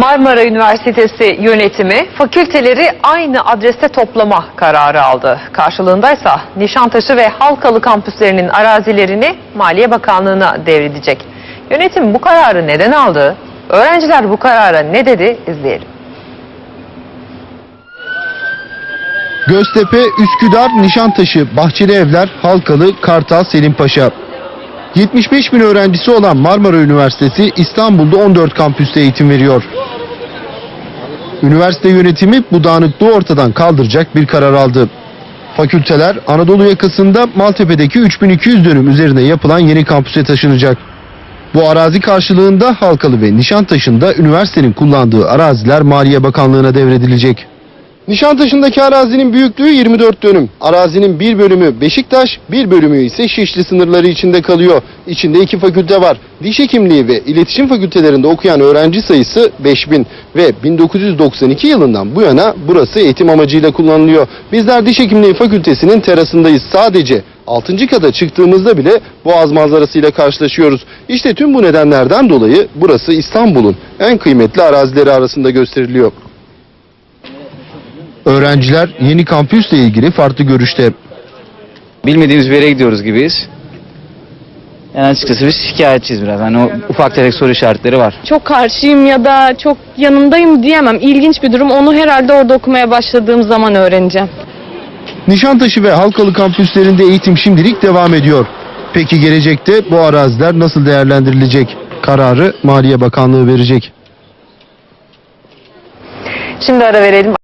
Marmara Üniversitesi yönetimi fakülteleri aynı adreste toplama kararı aldı. Karşılığındaysa Nişantaşı ve Halkalı kampüslerinin arazilerini Maliye Bakanlığı'na devredecek. Yönetim bu kararı neden aldı? Öğrenciler bu karara ne dedi? İzleyelim. Göztepe, Üsküdar, Nişantaşı, Bahçeli Evler, Halkalı, Kartal, Selimpaşa. 75 bin öğrencisi olan Marmara Üniversitesi İstanbul'da 14 kampüste eğitim veriyor. Üniversite yönetimi bu dağınıklığı ortadan kaldıracak bir karar aldı. Fakülteler Anadolu yakasında Maltepe'deki 3200 dönüm üzerine yapılan yeni kampüse taşınacak. Bu arazi karşılığında Halkalı ve Nişantaşı'nda üniversitenin kullandığı araziler Maliye Bakanlığı'na devredilecek. Nişantaşı'ndaki arazinin büyüklüğü 24 dönüm. Arazinin bir bölümü Beşiktaş, bir bölümü ise Şişli sınırları içinde kalıyor. İçinde iki fakülte var. Diş hekimliği ve iletişim fakültelerinde okuyan öğrenci sayısı 5000 ve 1992 yılından bu yana burası eğitim amacıyla kullanılıyor. Bizler diş hekimliği fakültesinin terasındayız. Sadece 6. kata çıktığımızda bile boğaz manzarasıyla karşılaşıyoruz. İşte tüm bu nedenlerden dolayı burası İstanbul'un en kıymetli arazileri arasında gösteriliyor. Öğrenciler yeni kampüsle ilgili farklı görüşte. bilmediğimiz bir yere gidiyoruz gibiyiz. Yani açıkçası biz şikayetçiyiz biraz. Hani o ufak tefek soru işaretleri var. çok karşıyım ya da çok yanındayım diyemem. İlginç bir durum. Onu herhalde orada okumaya başladığım zaman öğreneceğim. Nişantaşı ve Halkalı kampüslerinde eğitim şimdilik devam ediyor. Peki gelecekte bu araziler nasıl değerlendirilecek? Kararı Maliye Bakanlığı verecek. Şimdi ara verelim.